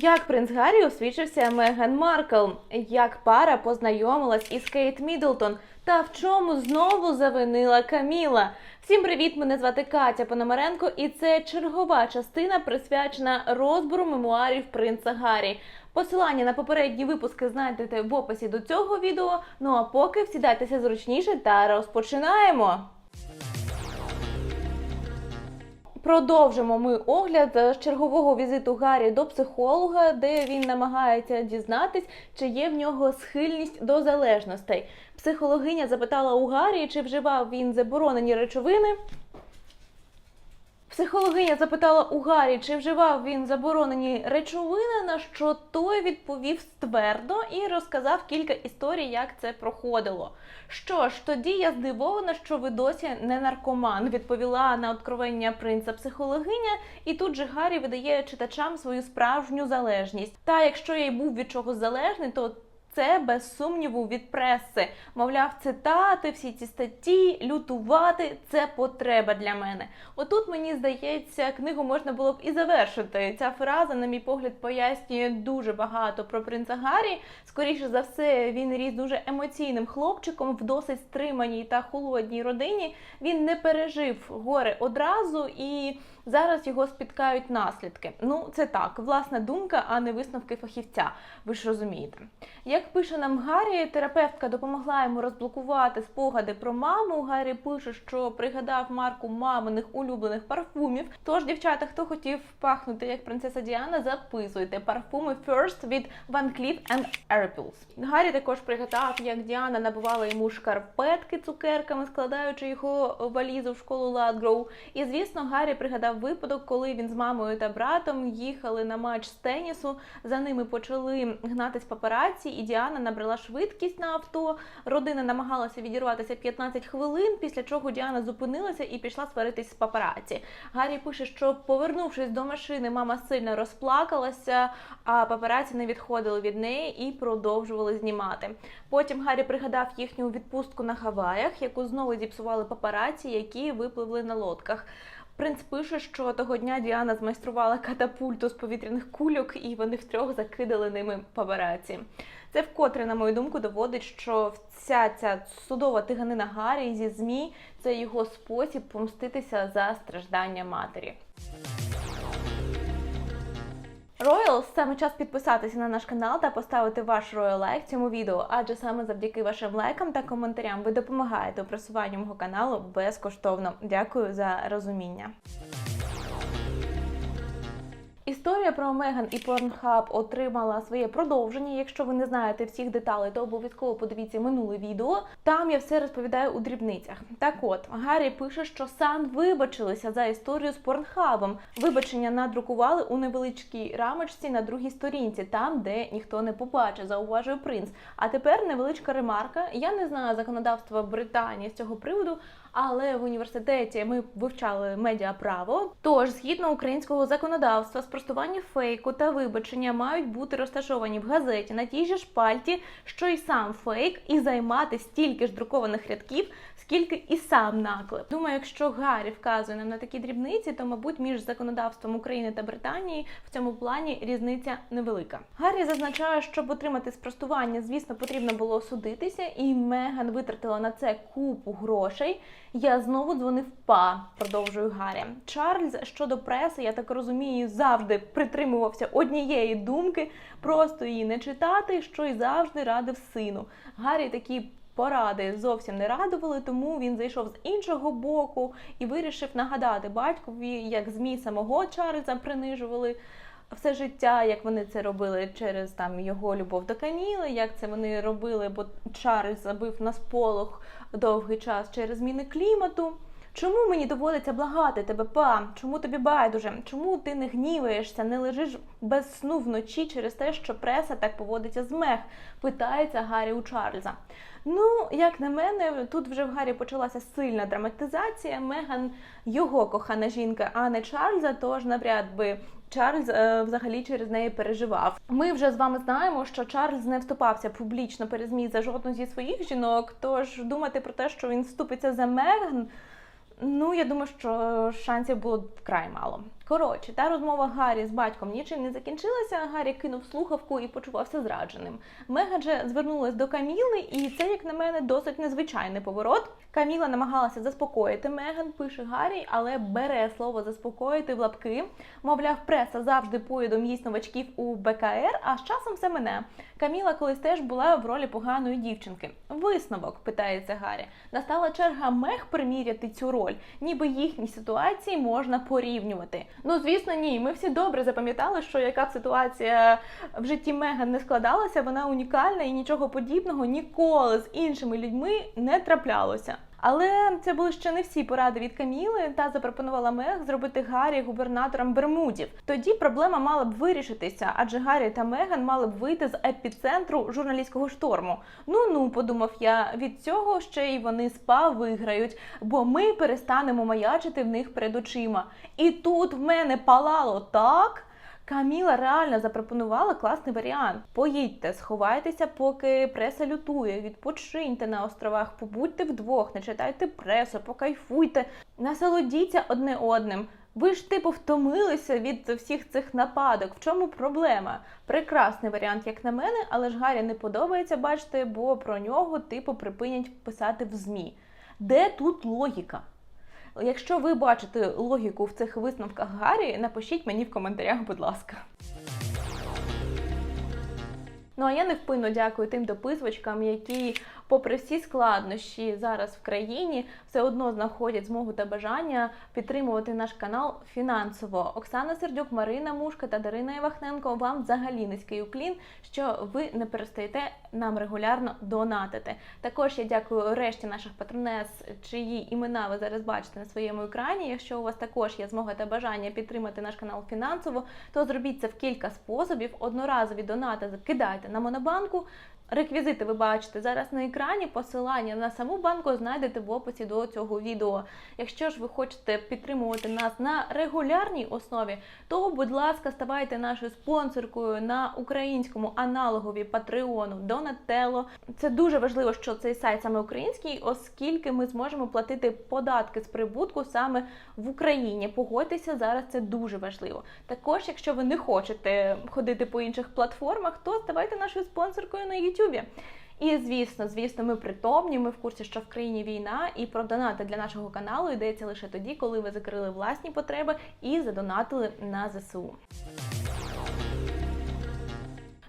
Як принц Гаррі освічився Меган Маркл, як пара познайомилась із Кейт Міддлтон, та в чому знову завинила Каміла. Всім привіт! Мене звати Катя Пономаренко, і це чергова частина присвячена розбору мемуарів принца Гаррі. Посилання на попередні випуски знайдете в описі до цього відео. Ну а поки всідайтеся зручніше та розпочинаємо. Продовжимо ми огляд з чергового візиту Гаррі до психолога, де він намагається дізнатись, чи є в нього схильність до залежностей. Психологиня запитала у Гаррі, чи вживав він заборонені речовини. Психологиня запитала у Гаррі, чи вживав він заборонені речовини, на що той відповів ствердо і розказав кілька історій, як це проходило. Що ж, тоді я здивована, що ви досі не наркоман, відповіла на откровення принца психологиня, і тут же Гаррі видає читачам свою справжню залежність. Та якщо я й був від чогось залежний, то це без сумніву від преси. Мовляв, цитати, всі ці статті, лютувати це потреба для мене. Отут мені здається, книгу можна було б і завершити. Ця фраза, на мій погляд, пояснює дуже багато про принца Гаррі. Скоріше за все, він ріс дуже емоційним хлопчиком в досить стриманій та холодній родині. Він не пережив горе одразу і. Зараз його спіткають наслідки. Ну, це так, власна думка, а не висновки фахівця. Ви ж розумієте. Як пише нам Гаррі, терапевтка допомогла йому розблокувати спогади про маму. Гаррі пише, що пригадав марку маминих улюблених парфумів. Тож, дівчата, хто хотів пахнути як принцеса Діана, записуйте парфуми First від Van Cleef Arpels. Гаррі також пригадав, як Діана набувала йому шкарпетки цукерками, складаючи його валізу в школу Ладгроу. І звісно, Гаррі пригадав випадок, коли він з мамою та братом їхали на матч з тенісу. За ними почали гнатись папараці, і Діана набрала швидкість на авто. Родина намагалася відірватися 15 хвилин, після чого Діана зупинилася і пішла сваритись з папараці. Гаррі пише, що повернувшись до машини, мама сильно розплакалася, а папараці не відходили від неї і продовжували знімати. Потім Гаррі пригадав їхню відпустку на Гаваях, яку знову зіпсували папараці, які випливли на лодках. Принц пише, що того дня Діана змайструвала катапульту з повітряних кульок, і вони втрьох закидали ними папераці. Це вкотре, на мою думку, доводить, що вся ця судова тиганина Гаррі зі ЗМІ це його спосіб помститися за страждання матері. Роял, саме час підписатися на наш канал та поставити ваш роял лайк цьому відео, адже саме завдяки вашим лайкам та коментарям ви допомагаєте у просуванню мого каналу безкоштовно. Дякую за розуміння. Історія про Меган і Pornhub отримала своє продовження. Якщо ви не знаєте всіх деталей, то обов'язково подивіться минуле відео. Там я все розповідаю у дрібницях. Так от Гаррі пише, що Сан вибачилися за історію з Порнхабом. Вибачення надрукували у невеличкій рамочці на другій сторінці, там де ніхто не побачить, зауважує принц. А тепер невеличка ремарка. Я не знаю законодавства Британії з цього приводу. Але в університеті ми вивчали медіаправо. Тож, згідно українського законодавства, спростування фейку та вибачення мають бути розташовані в газеті на тій же шпальті, що й сам фейк, і займати стільки ж друкованих рядків, скільки і сам наклеп. Думаю, якщо Гаррі вказує нам на такі дрібниці, то мабуть між законодавством України та Британії в цьому плані різниця невелика. Гаррі зазначає, щоб отримати спростування, звісно, потрібно було судитися, і Меган витратила на це купу грошей. Я знову дзвонив па, продовжую Гаррі. Чарльз щодо преси, я так розумію, завжди притримувався однієї думки, просто її не читати, що й завжди радив сину. Гаррі такі. Поради зовсім не радували, тому він зайшов з іншого боку і вирішив нагадати батькові, як змі самого Чарльза принижували все життя, як вони це робили через там його любов до Каміли, як це вони робили, бо Чарльз забив на сполох довгий час через зміни клімату. Чому мені доводиться благати тебе, па? Чому тобі байдуже? Чому ти не гніваєшся, не лежиш без сну вночі через те, що преса так поводиться з мех? питається Гаррі у Чарльза. Ну, як на мене, тут вже в Гаррі почалася сильна драматизація. Меган його кохана жінка, а не Чарльза, тож навряд би. Чарльз е, взагалі через неї переживав. Ми вже з вами знаємо, що Чарльз не вступався публічно перед ЗМІ за жодну зі своїх жінок. Тож думати про те, що він вступиться за Меган, ну я думаю, що шансів було вкрай мало. Коротше, та розмова Гаррі з батьком нічим не закінчилася. Гаррі кинув слухавку і почувався зрадженим. Меган же звернулась до Каміли, і це, як на мене, досить незвичайний поворот. Каміла намагалася заспокоїти Меган, пише Гаррі, але бере слово заспокоїти в лапки. Мовляв, преса завжди поїдом їсть новачків у БКР, а з часом все мене. Каміла колись теж була в ролі поганої дівчинки. Висновок питається Гаррі. Настала черга Мег приміряти цю роль, ніби їхні ситуації можна порівнювати. Ну звісно, ні. Ми всі добре запам'ятали, що яка б ситуація в житті Меган не складалася, вона унікальна і нічого подібного ніколи з іншими людьми не траплялося. Але це були ще не всі поради від Каміли. Та запропонувала Мег зробити Гаррі губернатором Бермудів. Тоді проблема мала б вирішитися, адже Гаррі та Меган мали б вийти з епіцентру журналістського шторму. Ну ну, подумав я, від цього ще й вони спа виграють, бо ми перестанемо маячити в них перед очима. І тут в мене палало так. Каміла реально запропонувала класний варіант. Поїдьте, сховайтеся, поки преса лютує, відпочиньте на островах, побудьте вдвох, не читайте пресу, покайфуйте, насолодіться одне одним. Ви ж типу втомилися від всіх цих нападок. В чому проблема? Прекрасний варіант, як на мене, але ж Гаррі не подобається, бачите, бо про нього типу припинять писати в ЗМІ. Де тут логіка? Якщо ви бачите логіку в цих висновках Гаррі, напишіть мені в коментарях, будь ласка. Ну а я невпинно дякую тим дописувачкам, які, попри всі складнощі зараз в країні, все одно знаходять змогу та бажання підтримувати наш канал фінансово. Оксана Сердюк, Марина Мушка та Дарина Івахненко. Вам взагалі низький уклін, що ви не перестаєте нам регулярно донатити. Також я дякую решті наших патронес, чиї імена ви зараз бачите на своєму екрані. Якщо у вас також є змога та бажання підтримати наш канал фінансово, то зробіть це в кілька способів. Одноразові донати закидайте на монобанку. Реквізити ви бачите зараз на екрані. Посилання на саму банку знайдете в описі до цього відео. Якщо ж ви хочете підтримувати нас на регулярній основі, то, будь ласка, ставайте нашою спонсоркою на українському аналогові Патреону Donatello. Це дуже важливо, що цей сайт саме український, оскільки ми зможемо платити податки з прибутку саме в Україні. Погодьтеся, зараз це дуже важливо. Також, якщо ви не хочете ходити по інших платформах, то ставайте нашою спонсоркою на YouTube. І звісно, звісно, ми притомні. Ми в курсі, що в країні війна, і про донати для нашого каналу йдеться лише тоді, коли ви закрили власні потреби і задонатили на ЗСУ.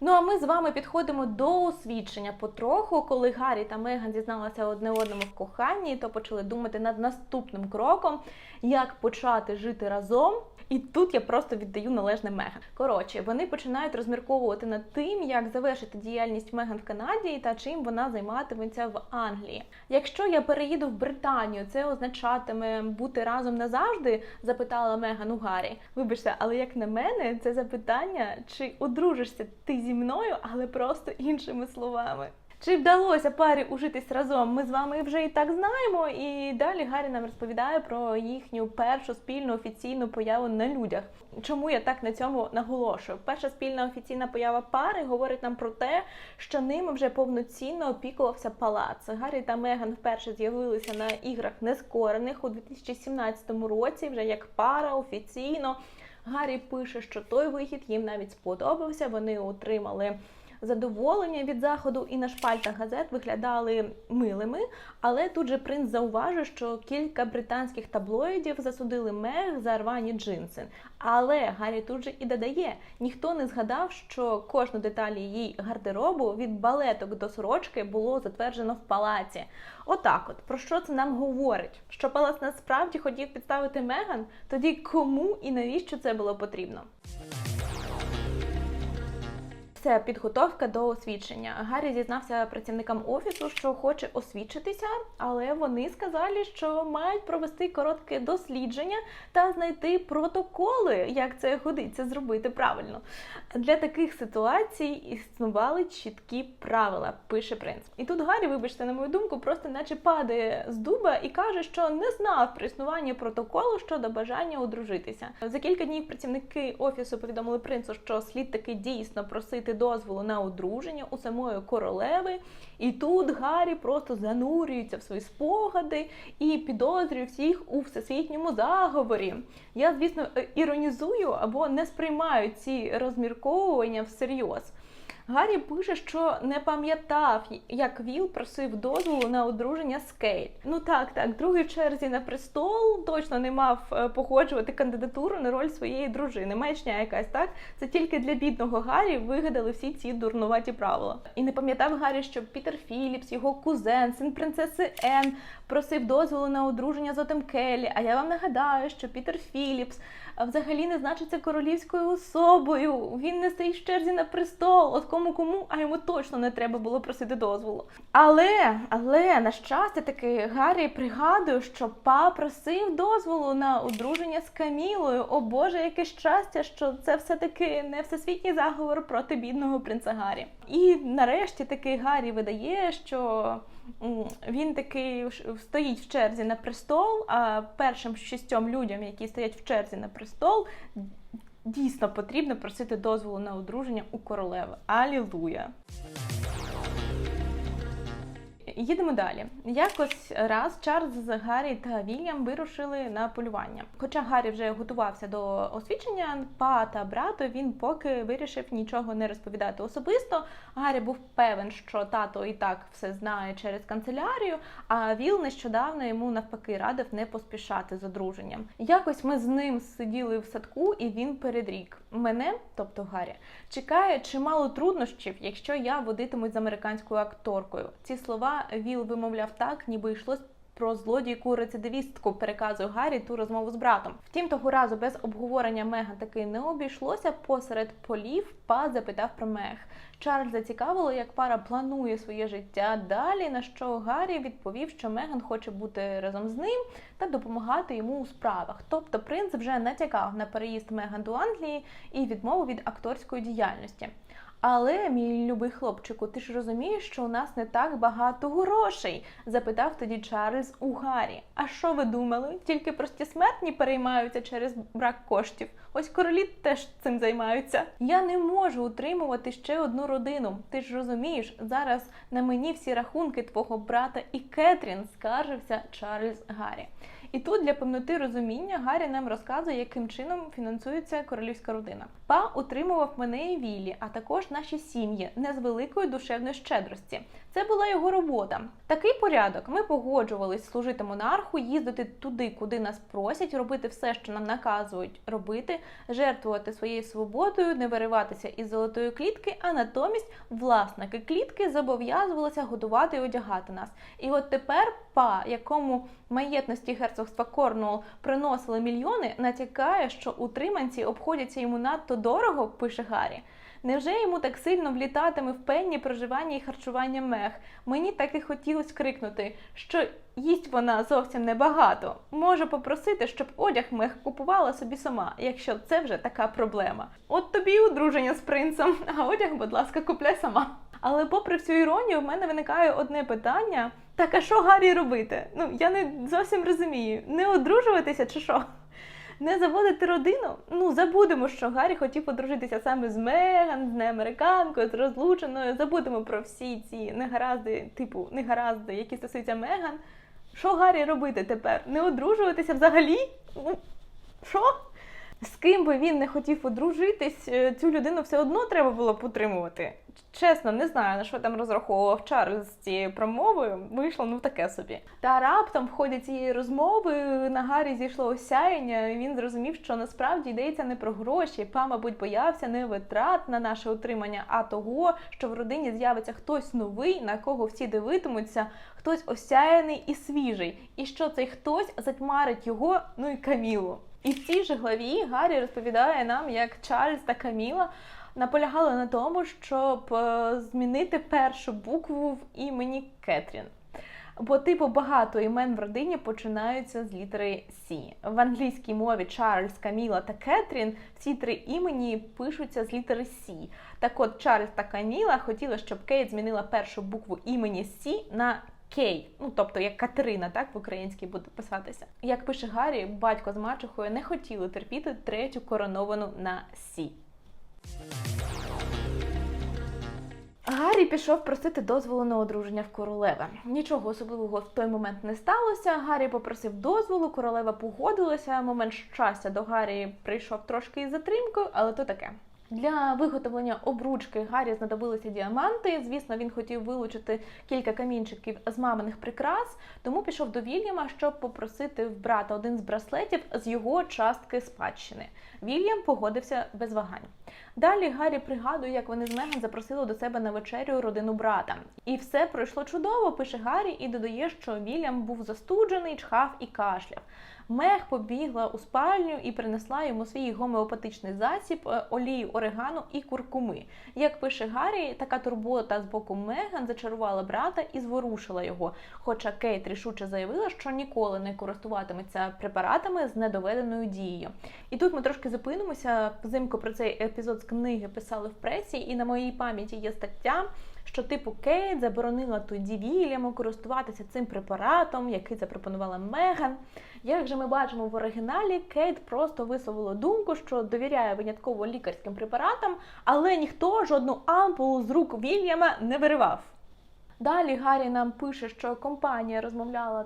Ну а ми з вами підходимо до освідчення потроху. Коли Гаррі та Меган зізналися одне одному в коханні, то почали думати над наступним кроком, як почати жити разом. І тут я просто віддаю належне Меган. Коротше, вони починають розмірковувати над тим, як завершити діяльність Меган в Канаді та чим вона займатиметься в Англії. Якщо я переїду в Британію, це означатиме бути разом назавжди? запитала Меган у Гаррі. Вибачте, але як на мене, це запитання, чи одружишся ти зі мною, але просто іншими словами. Чи вдалося парі ужитись разом? Ми з вами вже і так знаємо. І далі Гаррі нам розповідає про їхню першу спільну офіційну появу на людях. Чому я так на цьому наголошую? Перша спільна офіційна поява пари говорить нам про те, що ними вже повноцінно опікувався палац. Гаррі та Меган вперше з'явилися на іграх нескорених у 2017 році, вже як пара офіційно. Гаррі пише, що той вихід їм навіть сподобався. Вони отримали задоволення від заходу і на шпальтах газет виглядали милими. Але тут же принц зауважив, що кілька британських таблоїдів засудили Мег за рвані джинси. Але Гаррі тут же і додає: ніхто не згадав, що кожну деталь її гардеробу від балеток до сорочки було затверджено в палаці. Отак, от про що це нам говорить? Що палац насправді хотів підставити Меган? Тоді кому і навіщо це було потрібно? Це підготовка до освідчення. Гаррі зізнався працівникам офісу, що хоче освідчитися, але вони сказали, що мають провести коротке дослідження та знайти протоколи, як це годиться зробити правильно. Для таких ситуацій існували чіткі правила, пише принц. І тут Гаррі, вибачте, на мою думку, просто наче падає з дуба і каже, що не знав про існування протоколу щодо бажання одружитися. За кілька днів працівники офісу повідомили принцу, що слід таки дійсно просити дозволу на одруження у самої королеви. І тут Гаррі просто занурюється в свої спогади і підозрює всіх у всесвітньому заговорі. Я, звісно, е, іронізую або не сприймаю ці розмірковування всерйоз. Гаррі пише, що не пам'ятав, як Віл просив дозволу на одруження з Кейт. Ну так, так, другий в черзі на престол точно не мав е, погоджувати кандидатуру на роль своєї дружини. Маячня якась, так? Це тільки для бідного Гаррі вигадали всі ці дурнуваті правила. І не пам'ятав Гаррі, що Пітер Філіпс, його кузен, син принцеси Ен, просив дозволу на одруження з Отем Келлі. А я вам нагадаю, що Пітер Філіпс взагалі не значиться королівською особою. Він не стоїть в черзі на престол. От кому кому, а йому точно не треба було просити дозволу. Але, але на щастя, таки Гаррі пригадує, що па просив дозволу на одруження з Камілою. О Боже, яке щастя, що це все-таки не всесвітній заговор проти бідного принца Гаррі. І нарешті таки Гаррі видає, що він таки стоїть в черзі на престол, а першим шістьом людям, які стоять в черзі на престол, дійсно потрібно просити дозволу на одруження у королеви. Алілуя! Їдемо далі. Якось раз Чарльз, Гаррі та Вільям вирушили на полювання. Хоча Гаррі вже готувався до освічення па та брату, він поки вирішив нічого не розповідати особисто. Гаррі був певен, що тато і так все знає через канцелярію. А Віл нещодавно йому навпаки радив не поспішати з одруженням. Якось ми з ним сиділи в садку, і він передрік мене, тобто Гаррі, чекає чимало труднощів, якщо я водитимусь з американською акторкою. Ці слова. Віл вимовляв так, ніби йшлось про злодійку рецидивістку, переказує Гаррі ту розмову з братом. Втім, того разу без обговорення Меган таки не обійшлося. Посеред полів па запитав про Мег. Чарльз зацікавило, як пара планує своє життя далі. На що Гаррі відповів, що Меган хоче бути разом з ним та допомагати йому у справах. Тобто принц вже натякав на переїзд Меган до Англії і відмову від акторської діяльності. Але, мій любий хлопчику, ти ж розумієш, що у нас не так багато грошей? запитав тоді Чарльз у Гаррі. А що ви думали? Тільки прості смертні переймаються через брак коштів. Ось королі теж цим займаються. Я не можу утримувати ще одну родину. Ти ж розумієш, зараз на мені всі рахунки твого брата і Кетрін, скаржився Чарльз Гаррі. І тут для повноти розуміння Гаррі нам розказує, яким чином фінансується королівська родина. Па утримував мене і Віллі, а також наші сім'ї не з великої душевної щедрості. Це була його робота. Такий порядок. Ми погоджувались служити монарху, їздити туди, куди нас просять, робити все, що нам наказують робити, жертвувати своєю свободою, не вириватися із золотої клітки, а натомість власники клітки зобов'язувалися годувати і одягати нас. І от тепер па, якому маєтності герцогства Корнуол приносили мільйони, натякає, що утриманці обходяться йому надто дорого, пише Гаррі. Невже йому так сильно влітатиме в пенні проживання і харчування мех? Мені так і хотілося крикнути, що їсть вона зовсім небагато. Можу попросити, щоб одяг мех купувала собі сама, якщо це вже така проблема. От тобі і одруження з принцем, а одяг, будь ласка, купляй сама. Але, попри всю іронію, в мене виникає одне питання: так а що Гаррі робити? Ну я не зовсім розумію, не одружуватися чи що? Не заводити родину. Ну забудемо, що Гаррі хотів подружитися саме з Меган, з неамериканкою, з розлученою. Забудемо про всі ці негаразди, типу негаразди, які стосуються Меган. Що Гаррі робити тепер? Не одружуватися взагалі? Ну, що? З ким би він не хотів одружитись, е, цю людину все одно треба було потримувати. Чесно, не знаю, на що там розраховував Чарльз з цією промовою. Вийшло ну таке собі. Та раптом в ході цієї розмови на Гаррі зійшло осяяння, і він зрозумів, що насправді йдеться не про гроші. Па, мабуть, боявся не витрат на наше утримання, а того, що в родині з'явиться хтось новий, на кого всі дивитимуться, хтось осяяний і свіжий. І що цей хтось затьмарить його, ну і Камілу. І в цій же главі Гаррі розповідає нам, як Чарльз та Каміла наполягали на тому, щоб е, змінити першу букву в імені Кетрін. Бо, типу, багато імен в родині починаються з літери Сі. В англійській мові Чарльз, Каміла та Кетрін всі три імені пишуться з літери Сі. Так от Чарльз та Каміла хотіли, щоб Кейт змінила першу букву імені Сі на Кей, ну тобто як Катерина, так в українській буде писатися. Як пише Гаррі, батько з мачухою не хотіли терпіти третю короновану на Сі. Гаррі пішов просити дозволу на одруження в королеви. Нічого особливого в той момент не сталося. Гаррі попросив дозволу, королева погодилася. Момент щастя до Гаррі прийшов трошки із затримкою, але то таке. Для виготовлення обручки Гаррі знадобилися діаманти. Звісно, він хотів вилучити кілька камінчиків з маминих прикрас, тому пішов до Вільяма, щоб попросити в брата один з браслетів з його частки спадщини. Вільям погодився без вагань. Далі Гаррі пригадує, як вони з Меган запросили до себе на вечерю родину брата. І все пройшло чудово, пише Гаррі, і додає, що Вільям був застуджений, чхав і кашляв. Мег побігла у спальню і принесла йому свій гомеопатичний засіб, е, олію орегану і куркуми. Як пише Гаррі, така турбота з боку Меган зачарувала брата і зворушила його. Хоча Кейт рішуче заявила, що ніколи не користуватиметься препаратами з недоведеною дією. І тут ми трошки зупинимося. Взимку про цей епізод з книги писали в пресі, і на моїй пам'яті є стаття. Що типу Кейт заборонила тоді Вільяму користуватися цим препаратом, який запропонувала Меган. Як же ми бачимо в оригіналі, Кейт просто висловила думку, що довіряє винятково лікарським препаратам, але ніхто жодну ампулу з рук Вільяма не виривав. Далі Гаррі нам пише, що компанія розмовляла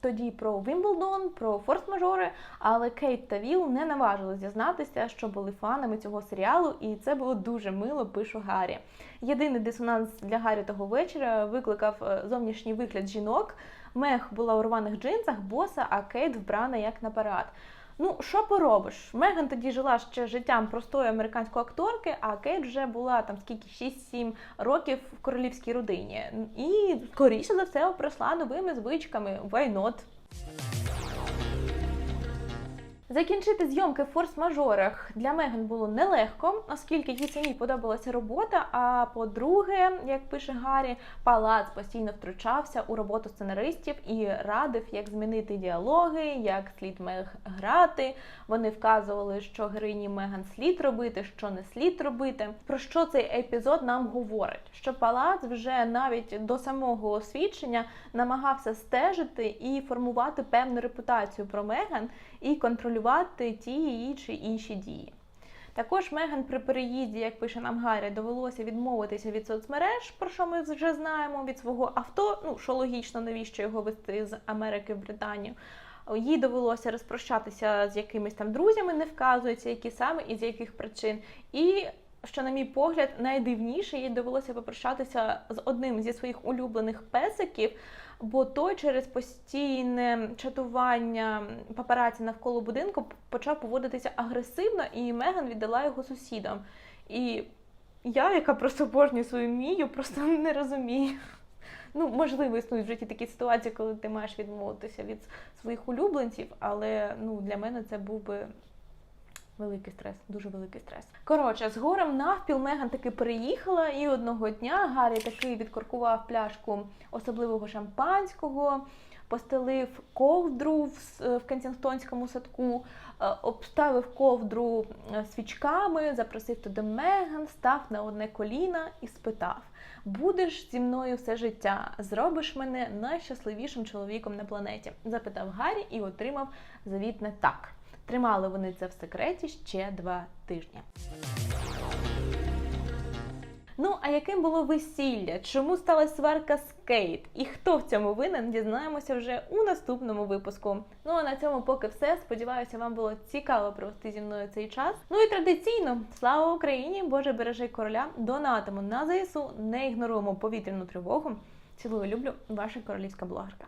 тоді про Вімблдон, про форс-мажори, але Кейт та Віл не наважили зізнатися, що були фанами цього серіалу, і це було дуже мило, пишу Гаррі. Єдиний дисонанс для Гаррі того вечора викликав е, зовнішній вигляд жінок. Мех була у рваних джинсах, боса, а Кейт вбрана як на парад. Ну, що поробиш? Меган тоді жила ще життям простої американської акторки, а Кейт вже була там скільки 6-7 років в королівській родині. І скоріше за все прийшла новими звичками. Why not? Закінчити зйомки в форс-мажорах для Меган було нелегко, оскільки їй самій подобалася робота. А по-друге, як пише Гаррі, палац постійно втручався у роботу сценаристів і радив, як змінити діалоги, як слід Мег грати. Вони вказували, що героїні Меган слід робити, що не слід робити. Про що цей епізод нам говорить? Що палац вже навіть до самого освідчення намагався стежити і формувати певну репутацію про Меган і контролювати ті її чи інші дії. Також Меган при переїзді, як пише нам Гаррі, довелося відмовитися від соцмереж, про що ми вже знаємо, від свого авто. Ну що логічно, навіщо його вести з Америки в Британію. Їй довелося розпрощатися з якимись там друзями, не вказується, які саме і з яких причин. І що, на мій погляд, найдивніше їй довелося попрощатися з одним зі своїх улюблених песиків, бо той через постійне чатування папараці навколо будинку почав поводитися агресивно, і Меган віддала його сусідам. І я, яка просто обожнюю свою мію, просто не розумію. Ну, можливо, існують в житті такі ситуації, коли ти маєш відмовитися від своїх улюбленців, але ну, для мене це був би великий стрес, дуже великий стрес. Коротше, з горем навпіл Меган таки переїхала, і одного дня Гаррі таки відкоркував пляшку особливого шампанського. Постелив ковдру в, в Кенсінгтонському садку, е, обставив ковдру е, свічками, запросив туди Меган, став на одне коліна і спитав: Будеш зі мною все життя, зробиш мене найщасливішим чоловіком на планеті? запитав Гаррі і отримав завітне так. Тримали вони це в секреті ще два тижні. Ну, а яким було весілля? Чому сталася сварка з Кейт? І хто в цьому винен, дізнаємося вже у наступному випуску. Ну а на цьому поки все. Сподіваюся, вам було цікаво провести зі мною цей час. Ну і традиційно, слава Україні! Боже бережи короля! Донатимо на ЗСУ, не ігноруємо повітряну тривогу. Цілую, люблю, ваша королівська блогерка.